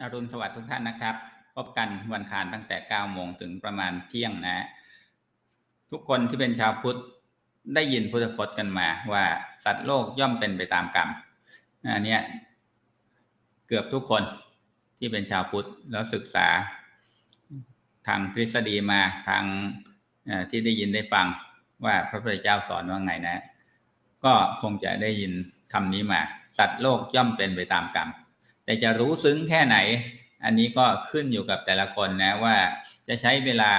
อรุณสวัสดิ์ทุกท่านนะครับ พบกันวันคารตั้งแต่ 9 โมงถึงประมาณเที่ยงนะ ทุกคนที่เป็นชาวพุทธได้ยินพุทธพจน์กันมาว่าสัตว์โลกย่อมเป็นไปตามกรรมอันนี้เกือบทุกคนที่เป็นชาวพุทธแล้วศึกษา ทางทฤษฎีมาทางที่ได้ยินได้ฟังว่าพระพุทธเจ้าสอนว่าไงนะ ก็คงจะได้ยินคำนี้มา สัตว์โลกย่อมเป็นไปตามกรรม แต่จะรู้ซึ้งแค่ไหน อันนี้ก็ขึ้นอยู่กับแต่ละคนนะว่าจะใช้เวลา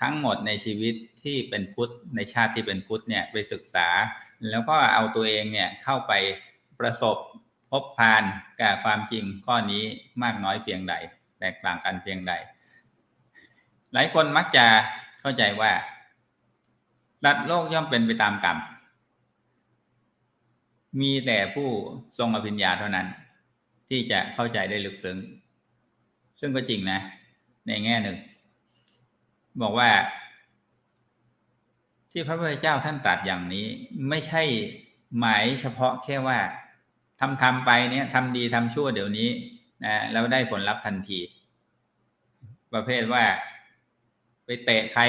ทั้งหมดในชีวิตที่เป็นพุทธในชาติที่เป็นพุทธเนี่ยไปศึกษา แล้วก็เอาตัวเองเนี่ยเข้าไปประสบพบพานกับความจริงข้อนี้มากน้อยเพียงใด แตกต่างกันเพียงใด หลายคนมักจะเข้าใจว่าสัตว์โลกย่อมเป็นไปตามกรรมมีแต่ผู้ทรงอภิญญาเท่านั้น ที่จะเข้าใจได้ลึกซึ้งซึ่งก็จริงนะ ในแง่หนึ่ง บอกว่า ที่พระพุทธเจ้าท่านตรัสอย่างนี้ ไม่ใช่หมายเฉพาะแค่ว่าทำทำไปเนี่ยทำดีทำชั่วเดี๋ยวนี้นะแล้วได้ผลลัพธ์ทันที ประเภทว่า ไปเตะใคร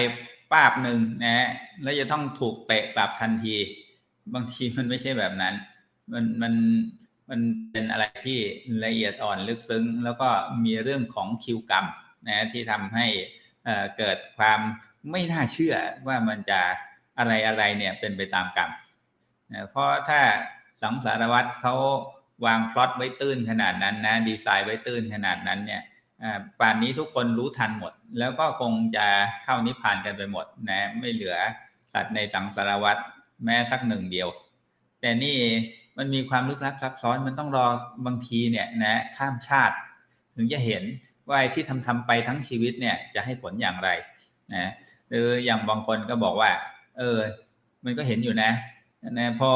ป้าบหนึ่งนะแล้วจะต้องถูกเตะกลับทันที บางทีมันไม่ใช่แบบนั้น มันมัน มันเป็นอะไรที่ละเอียดอ่อนลึกซึ้ง แล้วก็มีเรื่องของคิวกรรมนะที่ทำให้เกิดความไม่น่าเชื่อว่ามันจะอะไรอะไรเนี่ยเป็นไปตามกรรมนะเพราะถ้าสังสารวัตรเขาวางพล็อตไว้ตื้นขนาดนั้นนะดีไซน์ไว้ตื้นขนาดนั้นเนี่ยป่านนี้ทุกคนรู้ทันหมด แล้วก็คงจะเข้านิพพานกันไปหมดนะไม่เหลือสัตว์ในสังสารวัตรแม้สักหนึ่งเดียว แต่นี่ มันมีความลึกลับซับซ้อนมันต้องรอบางทีเนี่ยนะข้ามชาติ ถึงจะเห็นว่าที่ทำทำไปทั้งชีวิตเนี่ยจะให้ผลอย่างไรนะหรืออย่างบางคนก็บอกว่า เออ มันก็เห็นอยู่นะนะพอ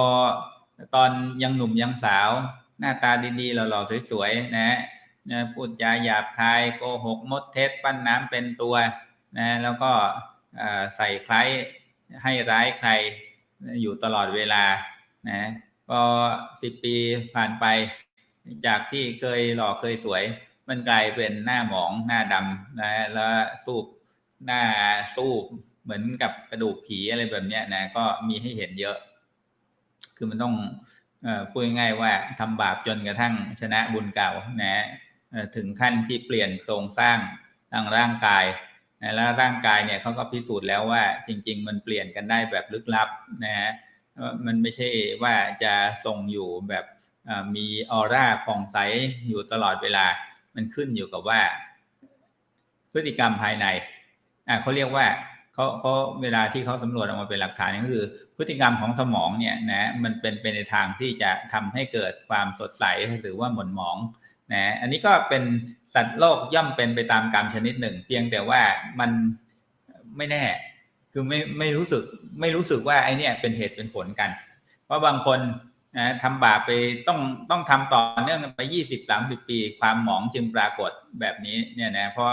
ตอนยังหนุ่มยังสาว หน้าตาดีๆหล่อๆสวยๆนะนะพูดจาหยาบคายโกหกมดเท็จปั้นน้ำเป็นตัวนะแล้วก็ใส่ใครให้ร้ายใครอยู่ตลอดเวลานะ พอสิบปีผ่านไป จากที่เคยหล่อเคยสวย มันกลายเป็นหน้าหมองหน้าดำนะแล้วสูบหน้าสูบเหมือนกับกระดูกผีอะไรแบบนี้นะก็มีให้เห็นเยอะ คือมันต้องอพูดง่ายว่าทำบาปจนกระทั่งชนะบุญเก่านะถึงขั้นที่เปลี่ยนโครงสร้างทางร่างกายแล้วร่างกายเนี่ยเขาก็พิสูจน์แล้วว่าจริง ๆ มันเปลี่ยนกันได้แบบลึกลับนะฮะ มันไม่ใช่ว่าจะทรงอยู่แบบมีออร่าผ่องใสอยู่ตลอดเวลา มันขึ้นอยู่กับว่า พฤติกรรมภายในอ่าเขาเรียกว่าเขาเขาเวลาที่เขาสำรวจออกมาเป็นหลักฐานก็คือ พฤติกรรมของสมองเนี่ยนะมันเป็นไปในทางที่จะทำให้เกิดความสดใสหรือว่าหม่นหมองนะอันนี้ก็เป็นสัตว์โลกย่อมเป็นไปตามกรรมชนิดหนึ่ง เพียงแต่ว่ามันไม่แน่ คือไม่ไม่รู้สึกไม่รู้สึกว่าไอเนี้ยเป็นเหตุเป็นผลกัน เพราะบางคนนะทำบาปไปต้องต้องทำต่อเนื่องไปยี่สิบสามสิบปี ความหมองจึงปรากฏแบบนี้เนี่ยนะเพราะ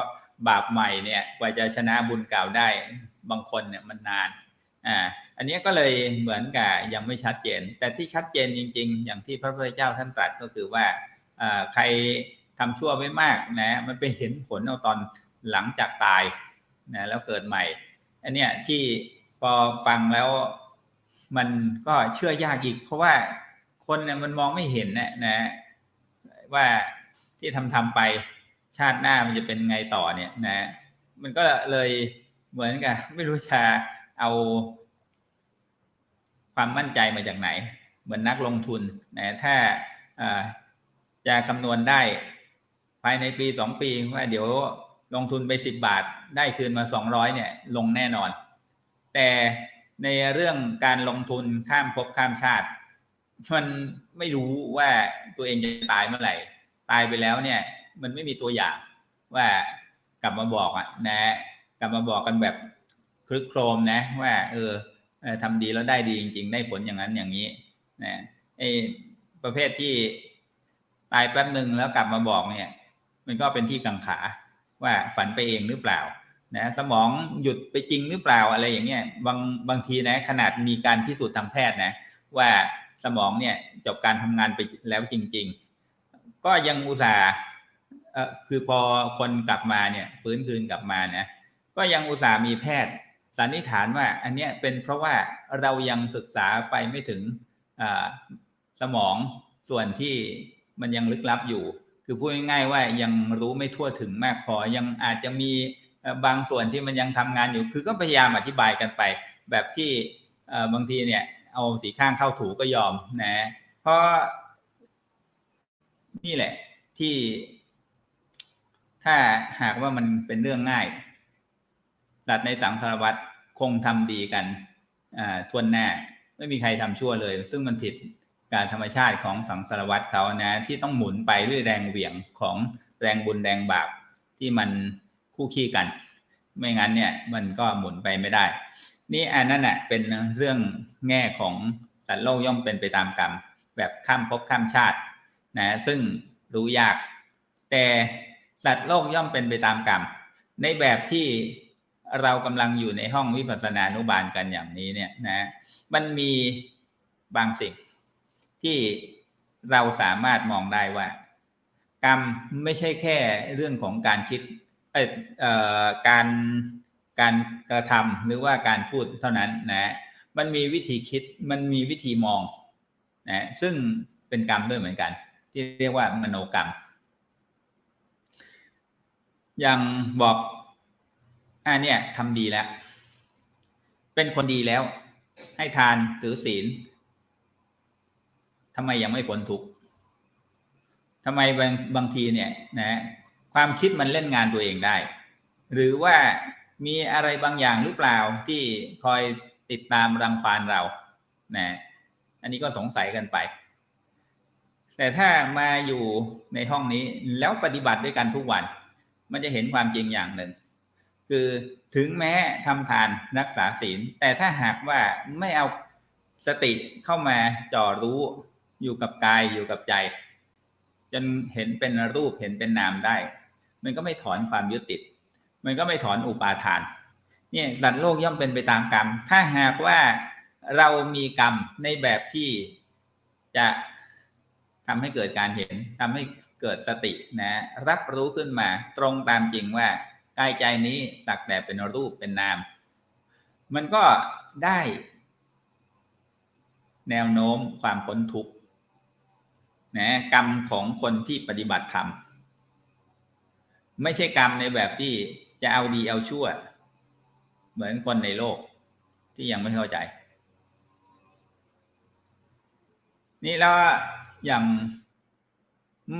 บาปใหม่เนี่ยกว่าจะชนะบุญเก่าได้บางคนเนี่ยมันนานอ่าอันนี้ก็เลยเหมือนกับยังไม่ชัดเจน แต่ที่ชัดเจนจริง ๆ อย่างที่พระพุทธเจ้าท่านตรัสก็คือว่าใครทำชั่วไว้มากนะมันไปเห็นผลเอาตอนหลังจากตายนะแล้วเกิดใหม่ อันเนี้ยที่พอฟังแล้วมันก็เชื่อยากอีก เพราะว่าคนเนี่ยมันมองไม่เห็นนะนะว่าที่ทำทำไปชาติหน้ามันจะเป็นไงต่อเนี่ยนะ มันก็เลยเหมือนกับไม่รู้จะเอาความมั่นใจมาจากไหน เหมือนนักลงทุนนะถ้าจะคำนวณได้ภายในปีสองปีว่าเดี๋ยว ลงทุนไปสิบบาทได้คืนมาสองร้อยเนี่ยลงแน่นอน แต่ในเรื่องการลงทุนข้ามภพข้ามชาติ มันไม่รู้ว่าตัวเองจะตายเมื่อไหร่ ตายไปแล้วเนี่ย มันไม่มีตัวอย่างว่ากลับมาบอกอะนะ กลับมาบอกกันแบบคลึกโครมนะ ว่า เออทำดีแล้วได้ดีจริง ๆ ได้ผลอย่างนั้นอย่างนี้นะไอ้ประเภทที่ตายแป๊บหนึ่งแล้วกลับมาบอกเนี่ย มันก็เป็นที่กังขา ว่าฝันไปเองหรือเปล่านะสมองหยุดไปจริงหรือเปล่าอะไรอย่างเงี้ยบางบางทีนะขนาดมีการพิสูจน์ทางแพทย์นะว่าสมองเนี่ยจบการทำงานไปแล้วจริง ๆ ก็ยังอุตส่าห์เออคือพอคนกลับมาเนี่ยฟื้นคืนกลับมานะก็ยังอุตส่าห์มีแพทย์สันนิษฐานว่า อันเนี้ยเป็นเพราะว่าเรายังศึกษาไปไม่ถึงสมองส่วนที่มันยังลึกลับอยู่ คือพูดง่ายๆว่ายังรู้ไม่ทั่วถึงมากพอยังอาจจะมีบางส่วนที่มันยังทำงานอยู่ คือก็พยายามอธิบายกันไป แบบที่บางทีเนี่ยเอาสีข้างเข้าถูก็ยอมนะเพราะนี่แหละที่ ถ้าหากว่ามันเป็นเรื่องง่ายสัตว์ในสังสารวัตรคงทำดีกันทวนแน่ไม่มีใครทำชั่วเลย ซึ่งมันผิด การธรรมชาติของสังสารวัตรเขานะที่ต้องหมุนไปด้วยแรงเหวี่ยงของแรงบุญแรงบาปที่มันคู่ขี้กัน ไม่งั้นเนี่ยมันก็หมุนไปไม่ได้ นี่อันนั้นแหะเป็นเรื่องแง่ของสัตว์โลกย่อมเป็นไปตามกรรม แบบข้ามภพข้ามชาตินะซึ่งรู้ยาก แต่สัตว์โลกย่อมเป็นไปตามกรรม ในแบบที่เรากำลังอยู่ในห้องวิปัสสนานุบาลกันอย่างนี้เนี่ยนะมันมีบางสิ่ง ที่เราสามารถมองได้ว่า กรรมไม่ใช่แค่เรื่องของการคิดเอ่อการการกระทำหรือว่าการพูดเท่านั้นนะ มันมีวิธีคิดมันมีวิธีมองนะซึ่งเป็นกรรมด้วยเหมือนกัน ที่เรียกว่ามโนกรรม อย่างบอกอ่าเนี่ยทำดีแล้ว เป็นคนดีแล้ว ให้ทานถือศีล ทำไมยังไม่พ้นทุกข์ทำไมบางบางทีเนี่ยนะความคิดมันเล่นงานตัวเองได้ หรือว่ามีอะไรบางอย่างหรือเปล่าที่คอยติดตามรังควานเรานะอันนี้ก็สงสัยกันไป แต่ถ้ามาอยู่ในห้องนี้แล้วปฏิบัติด้วยกันทุกวัน มันจะเห็นความจริงอย่างหนึ่ง คือถึงแม้ทำทานรักษาศีล แต่ถ้าหากว่าไม่เอาสติเข้ามาจ่อรู้ อยู่กับกายอยู่กับใจ จนเห็นเป็นรูปเห็นเป็นนามได้ มันก็ไม่ถอนความยึดติด มันก็ไม่ถอนอุปาทาน เนี่ยสัตว์โลกย่อมเป็นไปตามกรรม ถ้าหากว่าเรามีกรรมในแบบที่จะทำให้เกิดการเห็นทำให้เกิดสตินะ รับรู้ขึ้นมาตรงตามจริงว่ากายใจนี้สักแต่เป็นรูปเป็นนาม มันก็ได้แนวโน้มความพ้นทุกข์ นะกรรมของคนที่ปฏิบัติธรรม ไม่ใช่กรรมในแบบที่จะเอาดีเอาชั่ว เหมือนคนในโลกที่ยังไม่เข้าใจ นี่แล้วอย่าง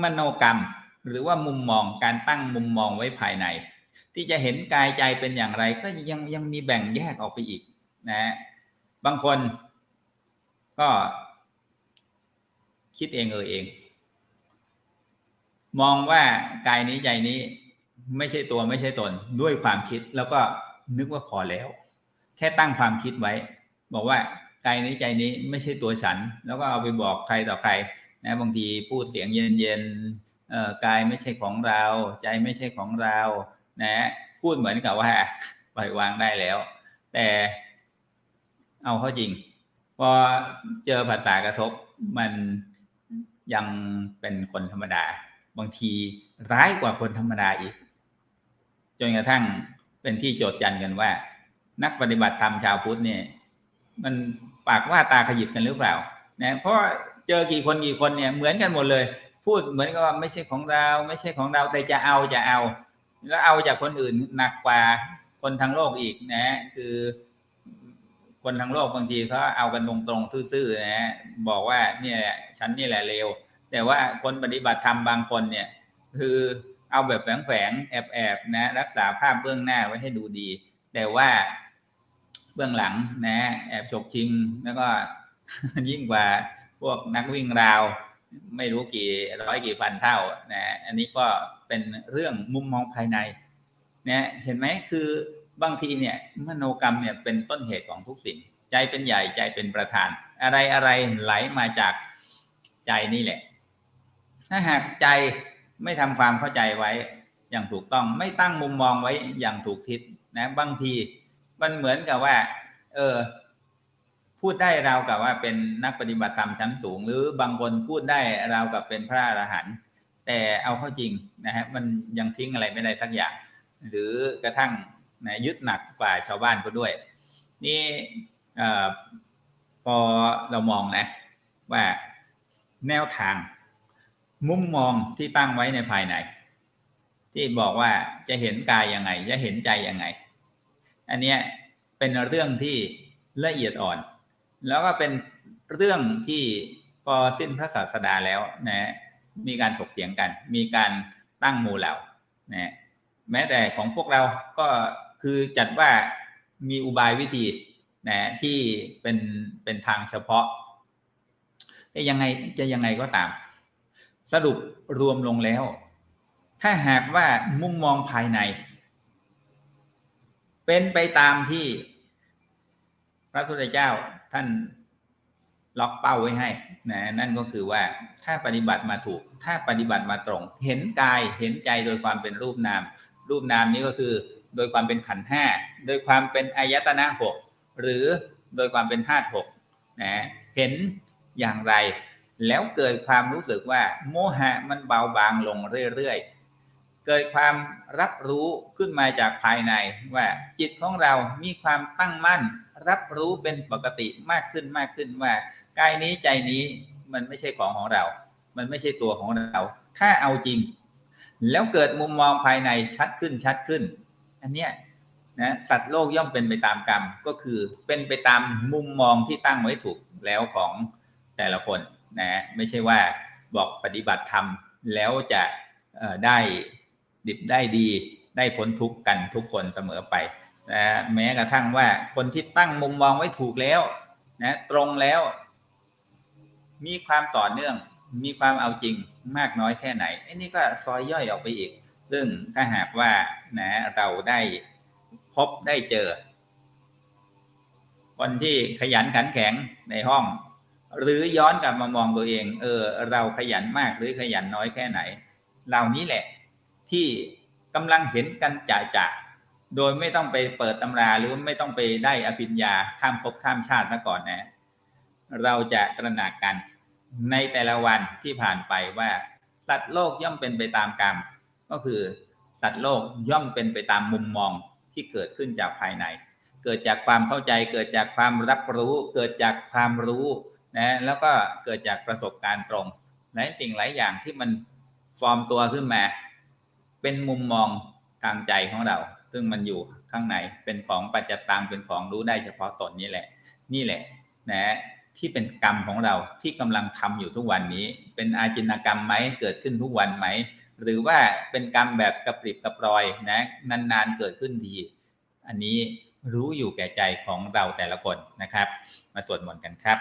มโนกรรมหรือว่ามุมมองการตั้งมุมมองไว้ภายใน ที่จะเห็นกายใจเป็นอย่างไร ก็ยังยังมีแบ่งแยกออกไปอีกนะ บางคนก็ คิดเองเออเอง มองว่ากายนี้ใจนี้ไม่ใช่ตัวไม่ใช่ตนด้วยความคิดแล้วก็นึกว่าพอแล้ว แค่ตั้งความคิดไว้ บอกว่ากายนี้ใจนี้ไม่ใช่ตัวฉัน แล้วก็เอาไปบอกใครต่อใคร นะบางทีพูดเสียงเย็นๆเอ่อกายไม่ใช่ของเรา ใจไม่ใช่ของเรา นะ พูดเหมือนกับว่าปล่อยวางได้แล้ว แต่เอาเข้าจริง พอเจอภาษากระทบมัน ยังเป็นคนธรรมดา บางทีร้ายกว่าคนธรรมดาอีก จนกระทั่งเป็นที่โจทย์จันกันว่า นักปฏิบัติธรรมชาวพุทธเนี่ย มันปากว่าตาขยิบกันหรือเปล่านะเพราะเจอกี่คนกี่คนเนี่ยเหมือนกันหมดเลย พูดเหมือนกับว่าไม่ใช่ของเรา ไม่ใช่ของเราแต่จะเอาจะเอา แล้วเอาจากคนอื่นหนักกว่าคนทั้งโลกอีกนะคือ คนทั้งโลกบางทีเขาเอากันตรงๆซื่อๆนะฮะบอกว่าเนี่ยฉันนี่แหละเลวแต่ว่าคนปฏิบัติธรรมบางคนเนี่ย คือเอาแบบแฝงๆแอบๆนะ รักษาภาพเบื้องหน้าไว้ให้ดูดี แต่ว่าเบื้องหลังนะ แอบฉกชิงแล้วก็ยิ่งกว่าพวกนักวิ่งราว ไม่รู้กี่ร้อยกี่พันเท่านะ อันนี้ก็เป็นเรื่องมุมมองภายในนะเห็นไหมคือ บางทีเนี่ยมโนกรรมเนี่ยเป็นต้นเหตุของทุกสิ่ง ใจเป็นใหญ่ใจเป็นประธาน อะไรอะไรไหลมาจากใจนี่แหละ ถ้าหากใจไม่ทำความเข้าใจไว้อย่างถูกต้องไม่ตั้งมุมมองไว้อย่างถูกทิศนะบางทีมันเหมือนกับว่า เออ พูดได้เรากับว่าเป็นนักปฏิบัติธรรมชั้นสูง หรือบางคนพูดได้เรากับเป็นพระอรหันต์แต่เอาเข้าจริงนะฮะมันยังทิ้งอะไรไม่ได้สักอย่าง หรือกระทั่ง นะยึดหนักกว่าชาวบ้านก็ด้วย นี่พอเรามองนะว่าแนวทาง มุมมองที่ตั้งไว้ในภายใน ที่บอกว่าจะเห็นกายยังไง จะเห็นใจยังไง อันเนี้ยเป็นเรื่องที่ละเอียดอ่อน แล้วก็เป็นเรื่องที่พอสิ้นพระศาสดาแล้วนะมีการถกเถียงกัน มีการตั้งมูเหล่านะแม้แต่ของพวกเราก็ คือจัดว่ามีอุบายวิธีนะที่เป็นเป็นทางเฉพาะแต่ยังไงจะยังไงก็ตาม สรุปรวมลงแล้ว ถ้าหากว่ามุมมองภายใน เป็นไปตามที่ พระพุทธเจ้าท่านล็อกเป้าไว้ให้นะนั่นก็คือว่าถ้าปฏิบัติมาถูก ถ้าปฏิบัติมาตรง เห็นกายเห็นใจโดยความเป็นรูปนาม รูปนามนี้ก็คือ โดยความเป็นขันห้าโดยความเป็นอายตนะหกหรือโดยความเป็นธาตุหกนะเห็นอย่างไร แล้วเกิดความรู้สึกว่า โมหะมันเบาบางลงเรื่อยๆ เกิดความรับรู้ขึ้นมาจากภายในว่าจิตของเรามีความตั้งมั่น รับรู้เป็นปกติมากขึ้นมากขึ้นว่ากายนี้ใจนี้มันไม่ใช่ของของเรา มันไม่ใช่ตัวของเรา ถ้าเอาจริง แล้วเกิดมุมมองภายในชัดขึ้นชัดขึ้น อันเนี้ยนะสัตว์โลกย่อมเป็นไปตามกรรมก็คือเป็นไปตามมุมมองที่ตั้งไว้ถูกแล้วของแต่ละคนนะไม่ใช่ว่าบอกปฏิบัติธรรมแล้วจะได้ดิบได้ดีได้พ้นทุกข์กันทุกคนเสมอไปนะแม้กระทั่งว่าคนที่ตั้งมุมมองไว้ถูกแล้วนะตรงแล้ว มีความต่อเนื่อง มีความเอาจริงมากน้อยแค่ไหนไอันนี้ก็ซอยย่อยออกไปอีก ซึ่งถ้าหากว่านะเราได้พบได้เจอ คนที่ขยันขันแข็งในห้อง หรือย้อนกลับมามองตัวเอง เออ เราขยันมากหรือขยันน้อยแค่ไหน เหล่านี้แหละ ที่กำลังเห็นกันจ่าจ่าโดยไม่ต้องไปเปิดตำราหรือไม่ต้องไปได้อภิญญาข้ามภพข้ามชาติมาก่อนนะ เราจะตระหนักกันในแต่ละวันที่ผ่านไปว่า สัตว์โลกย่อมเป็นไปตามกรรม ก็คือสัตว์โลกย่อมเป็นไปตามมุมมองที่เกิดขึ้นจากภายใน เกิดจากความเข้าใจ เกิดจากความรับรู้ เกิดจากความรู้นะแล้วก็เกิดจากประสบการณ์ตรงหลายสิ่งหลายอย่างที่มันฟอร์มตัวขึ้นมา เป็นมุมมองทางใจของเรา ซึ่งมันอยู่ข้างในเป็นของปัจจตังเป็นของรู้ได้เฉพาะตนนี่แหละ นี่แหละ นะที่เป็นกรรมของเราที่กำลังทำอยู่ทุกวันนี้ เป็นอาจินกรรมไหมเกิดขึ้นทุกวันไหม หรือว่าเป็นกรรมแบบกระปริบกระปรอยนะนานๆเกิดขึ้นทีอันนี้รู้อยู่แก่ใจของเราแต่ละคนนะครับ มาสวดมนต์กันครับ